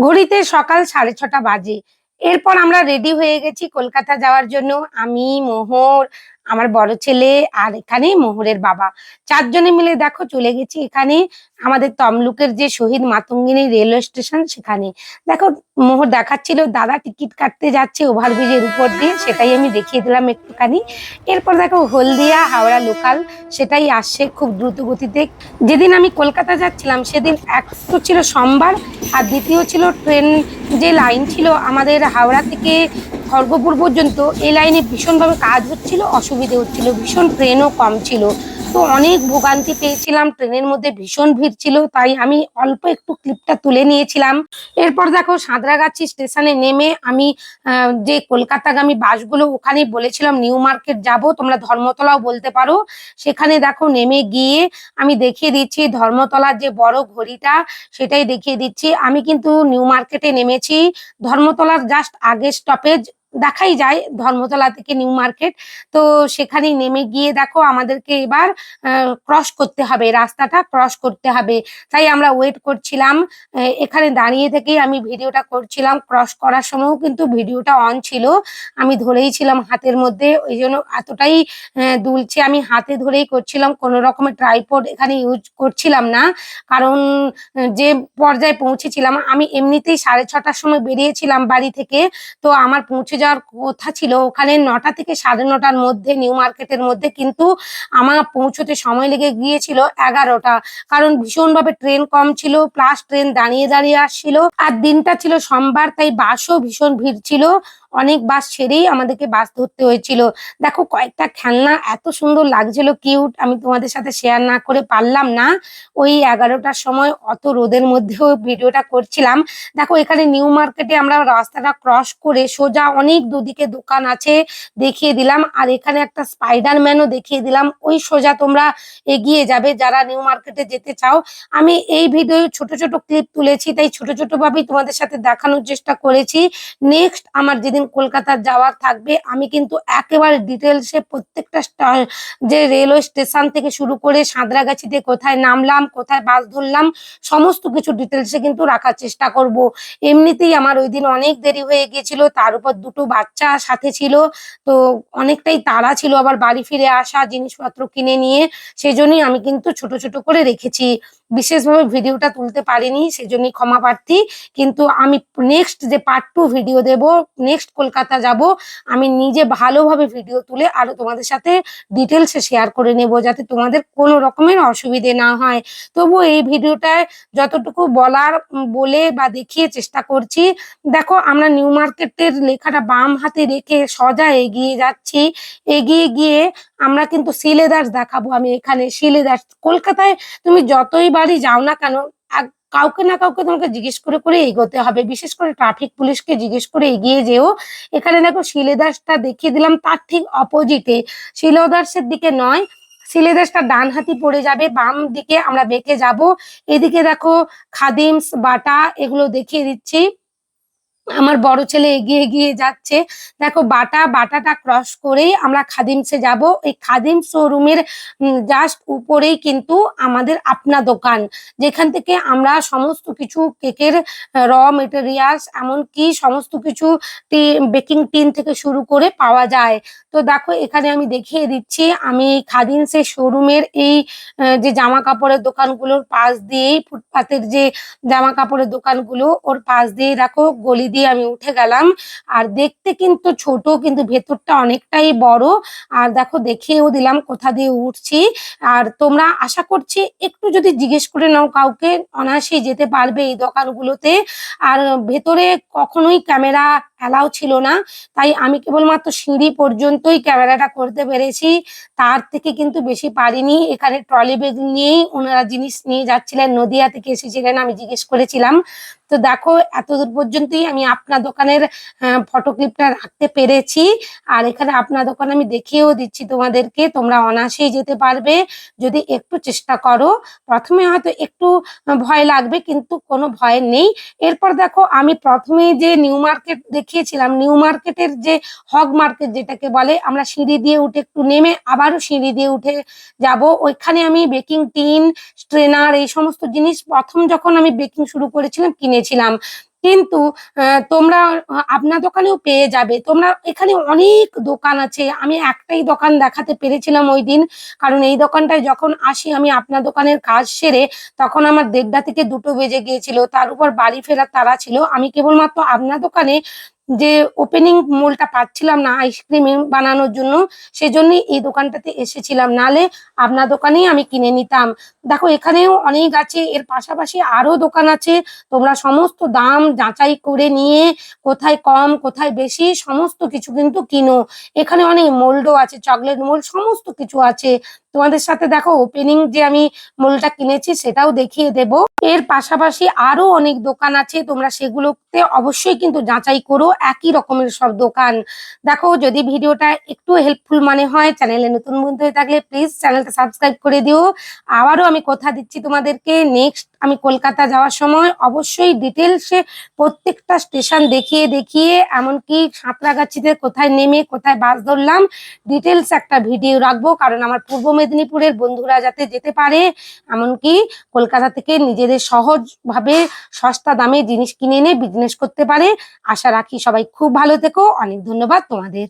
ঘড়িতে সকাল সাড়ে ছটা বাজে। এরপর আমরা রেডি হয়ে গেছি কলকাতা যাওয়ার জন্য। আমি, মোহর আমার বড় ছেলে আর এখানে মোহরের বাবা। চারজনে মিলে দেখো চলে গেছি এখানে। আমাদের তমলুকের যে শহীদ মাতঙ্গিনী রেলওয়ে স্টেশন সেখানে। দেখো, মোহর দেখাচ্ছিল, দাদা টিকিট কাটতে যাচ্ছে ওভারব্রিজের উপর দিয়ে, সেটাই আমি দেখিয়ে দিলাম একটুখানি। এরপর দেখো, হলদিয়া, হাওড়া লোকাল সেটাই আসছে খুব দ্রুত গতিতে। যেদিন আমি কলকাতা যাচ্ছিলাম, সেদিন এক তো ছিল সোমবার আর দ্বিতীয় ছিল ট্রেন যে লাইন ছিল আমাদের হাওড়া থেকে খড়গপুর পর্যন্ত এই লাইনে ভীষণভাবে কাজ হচ্ছিল, অসুবিধে হচ্ছিল, ভীষণ ট্রেনও কম ছিল। তো অনেক ভোগান্তি পেয়েছিলাম ট্রেনের মধ্যে ভীষণ ভিড় ছিল, তাই আমি অল্প একটু ক্লিপটা তুলে নিয়েছিলাম। এরপর দেখো সাঁতরাগাছি স্টেশনে নেমে আমি যে কলকাতাগামী বাসগুলো ওখানেই বলেছিলাম, নিউ মার্কেট যাব, তোমরা ধর্মতলাও বলতে পারো। সেখানে দেখো নেমে গিয়ে আমি দেখিয়ে দিচ্ছি, ধর্মতলার যে বড় ঘড়িটা, সেটাই দেখিয়ে দিচ্ছি। আমি কিন্তু নিউ মার্কেটে নেমেছি। ধর্মতলার জাস্ট আগের স্টপেজ দেখাই যায় ধর্মতলা থেকে নিউ মার্কেট। তো সেখানেই নেমে গিয়ে দেখো আমাদেরকে এবার ক্রস করতে হবে, রাস্তাটা ক্রস করতে হবে। তাই আমরা ওয়েট করছিলাম। এখানে দাঁড়িয়ে থেকেই আমি ভিডিওটা করছিলাম। ক্রস করার সময়ও কিন্তু ভিডিওটা অন ছিল। আমি ধরেই ছিলাম হাতের মধ্যে, ওই জন্য এতটাই দুলছে। আমি হাতে ধরেই করছিলাম, কোনো রকমের ট্রাইপড এখানে ইউজ করছিলাম না। কারণ যে পর্যায়ে পৌঁছেছিলাম, আমি এমনিতেই সাড়ে ছটার সময় বেরিয়েছিলাম বাড়ি থেকে। তো আমার পৌঁছে যাওয়ার কথা ছিল, ওখানে নটা থেকে সাড়ে নটার মধ্যে, নিউ মার্কেটের মধ্যে কিন্তু আমার পৌঁছতে সময় লেগে গিয়েছিল এগারোটা। কারণ ভীষণভাবে ট্রেন কম ছিল প্লাস ট্রেন দাঁড়িয়ে দাঁড়িয়ে আসছিল। আর দিনটা ছিল সোমবার, তাই বাসও ভীষণ ভিড় ছিল। অনেক বাস ছেড়েই আমাদেরকে বাস ধরতে হয়েছিল। দেখো, কয়েকটা খেলনা এত সুন্দর লাগছিল কিউট আমি তোমাদের সাথে শেয়ার না করে পারলাম না। ওই এগারোটার সময় অত রোদের মধ্যেও ভিডিওটা করছিলাম। দেখো, এখানে নিউ মার্কেটে আমরা রাস্তাটা ক্রস করে সোজা অনেক দুদিকে দোকান আছে দেখিয়ে দিলাম। আর এখানে একটা স্পাইডারম্যানও দেখিয়ে দিলাম। ওই সোজা তোমরা এগিয়ে যাবে যারা নিউ মার্কেটে যেতে চাও। আমি এই ভিডিও ছোট ছোট ক্লিপ তুলেছি, তাই ছোট ছোট ভাবেই তোমাদের সাথে দেখানোর চেষ্টা করেছি। নেক্সট আমার যেদিন কলকাতা যাওয়ার থাকবে। আমি কিন্তু একেবারে ডিটেলসে প্রত্যেকটা যে রেলওয়ে স্টেশন থেকে শুরু করে সাঁতরাগাছিতে কোথায় নামলাম, কোথায় বাস ধরলাম, সমস্ত কিছু ডিটেলসে কিন্তু রাখার চেষ্টা করব। এমনিতেই আমার ওই দিন অনেক দেরি হয়ে গিয়েছিল, তার উপর দুটো বাচ্চা সাথে ছিল, তো অনেকটাই তাড়া ছিল আবার বাড়ি ফিরে আসা, জিনিসপত্র কিনে নিয়ে, সেজন্যই আমি কিন্তু ছোট ছোট করে রেখেছি। বিশেষভাবে ভিডিওটা তুলতে পারিনি, সেজন্যই ক্ষমা প্রার্থী। কিন্তু আমি নেক্সট যে পার্ট টু ভিডিও দেব নেক্সট কলকাতা যাব, আমি নিজে ভালোভাবে ভিডিও তুলে আরও তোমাদের সাথে ডিটেলসে শেয়ার করে নেব, যাতে তোমাদের কোনো রকমের অসুবিধে না হয়। তবু এই ভিডিওটায় যতটুকু বলার বলে বা দেখিয়ে চেষ্টা করছি, দেখো আমরা নিউ মার্কেটের লেখাটা বাম হাতে রেখে সজা এগিয়ে যাচ্ছি। এগিয়ে গিয়ে আমরা কিন্তু সিলেদার্স দেখাবো আমি এখানে। সিলেদার্স কলকাতায় তুমি যতই বাড়ি যাও না কেন? কাউকে না কাউকে তোমাকে জিজ্ঞেস করে করে এগোতে হবে। বিশেষ করে ট্রাফিক পুলিশকে জিজ্ঞেস করে এগিয়ে যেও। এখানে দেখো শিলেদাসটা দেখিয়ে দিলাম, তার ঠিক অপোজিটে শিলেদাসের দিকে নয়, শিলেদাসটা ডান হাতি পড়ে যাবে, বাম দিকে আমরা বেঁকে যাব। এদিকে দেখো খাদিমস, বাটা, এগুলো দেখিয়ে দিচ্ছি। আমার বড় ছেলে এগিয়ে এগিয়ে যাচ্ছে। দেখো, বাটা, বাটাটা ক্রস করেই আমরা খাদিমসে যাব। এই খাদিম শোরুমের জাস্ট উপরেই কিন্তু আমাদের আপনা দোকান। যেখান থেকে আমরা সমস্ত কিছু কেকের র মেটেরিয়ালস এমনকি সমস্ত কিছু বেকিং টিন থেকে শুরু করে পাওয়া যায়। তো দেখো, এখানে আমি দেখিয়ে দিচ্ছি, আমি এই খাদিমসের শোরুমের এই যে জামা কাপড়ের দোকানগুলোর পাশ দিয়েই, ফুটপাতের যে জামা কাপড়ের দোকানগুলো, ওর পাশ দিয়ে দেখো, গলি দিয়ে আমি উঠে গেলাম। আর দেখতে কিন্তু ছোট, কিন্তু ভেতরটা অনেকটাই বড়। আর দেখো, দেখিয়েও দিলাম কোথা দিয়ে উঠছি। আর তোমরা আশা করছি একটু যদি জিজ্ঞেস করে নাও কাউকে, অনায়াসেই যেতে পারবে এই দোকানগুলোতে। আর ভেতরে কখনোই ক্যামেরা অ্যালাউ ছিল না। তাই আমি কেবলমাত্র সিঁড়ি পর্যন্তই ক্যামেরাটা করতে পেরেছি। তার থেকে কিন্তু বেশি পারিনি। এখানে ট্রলি ব্যাগ নিয়েই ওনারা জিনিস নিয়ে যাচ্ছিলেন। নদিয়া থেকে এসেছিলেন, আমি জিজ্ঞেস করেছিলাম। তো দেখো, এতদূর পর্যন্তই আমি আপনার দোকানের ফটো ক্লিপটা রাখতে পেরেছি। আর এখানে আপনার দোকান আমি দেখিয়েও দিচ্ছি তোমাদেরকে, তোমরা অনায়াসেই যেতে পারবে। যদি একটু চেষ্টা করো, প্রথমে হয়তো একটু ভয় লাগবে, কিন্তু কোনো ভয় নেই। এরপর দেখো, আমি প্রথমে যে নিউ মার্কেট দেখিয়েছিলাম নিউ মার্কেটের যে হগ মার্কেট যেটাকে বলে, আমরা সিঁড়ি দিয়ে উঠে একটু নেমে আবারও সিঁড়ি দিয়ে উঠে যাব। ওইখানে আমি বেকিং টিন স্ট্রেনার এই সমস্ত জিনিস, প্রথম যখন আমি বেকিং শুরু করেছিলাম কিনেছিলাম কিন্তু তোমরা, আপনার দোকানেও পেয়ে যাবে। তোমরা এখানে অনেক দোকান আছে। আমি একটাই দোকান দেখাতে পেরেছিলাম ওই দিন। কারণ এই দোকানটায় যখন আসি, আমি আপনার দোকানের কাজ সেরে তখন আমার দেড়টা থেকে দুটো বেজে গিয়েছিল। তার উপর বাড়ি ফেরার তারা ছিল। আমি কেবলমাত্র আপনার দোকানে যে ওপেনিং মোলটা পাচ্ছিলাম না আইসক্রিম বানানোর জন্য, সেজন্যই এই দোকানটাতে এসেছিলাম। নালে আপনার দোকানেই আমি কিনে নিতাম। দেখো, এখানেও অনেক আছে, এর পাশাপাশি আরও দোকান আছে। তোমরা সমস্ত দাম যাচাই করে নিয়ে কোথায় কম, কোথায় বেশি, সমস্ত কিছু কিন্তু কিনো। এখানে অনেক মোল্ডও আছে, চকলেট মোল্ড, সমস্ত কিছু আছে। তোমাদের সাথে দেখো ওপেনিং যে আমি মোলটা কিনেছি, সেটাও দেখিয়ে দেব। এর পাশাপাশি আরও অনেক দোকান আছে, তোমরা সেগুলোতে অবশ্যই কিন্তু যাচাই করো, একই রকমের সব দোকান। দেখো, যদি ভিডিওটা একটু হেল্পফুল মনে হয় চ্যানেলে নতুন বন্ধু হয়ে থাকলে প্লিজ চ্যানেলটা সাবস্ক্রাইব করে দিও। আবারও আমি কথা দিচ্ছি তোমাদেরকে নেক্সট আমি কলকাতা যাওয়ার সময় অবশ্যই ডিটেলসে প্রত্যেকটা স্টেশন দেখিয়ে দেখিয়ে, এমনকি সাঁতরাগাছিতে কোথায় নেমে কোথায় বাস ধরলাম ডিটেলস একটা ভিডিও রাখব, কারণ আমার পূর্ব মেদিনীপুরের বন্ধুরা যাতে যেতে পারে, এমনকি কলকাতা থেকে নিজেদের সহজভাবে সস্তা দামে জিনিস কিনে এনে বিজনেস করতে পারে, আশা রাখি সবাই খুব ভালো থেকো। অনেক ধন্যবাদ তোমাদের।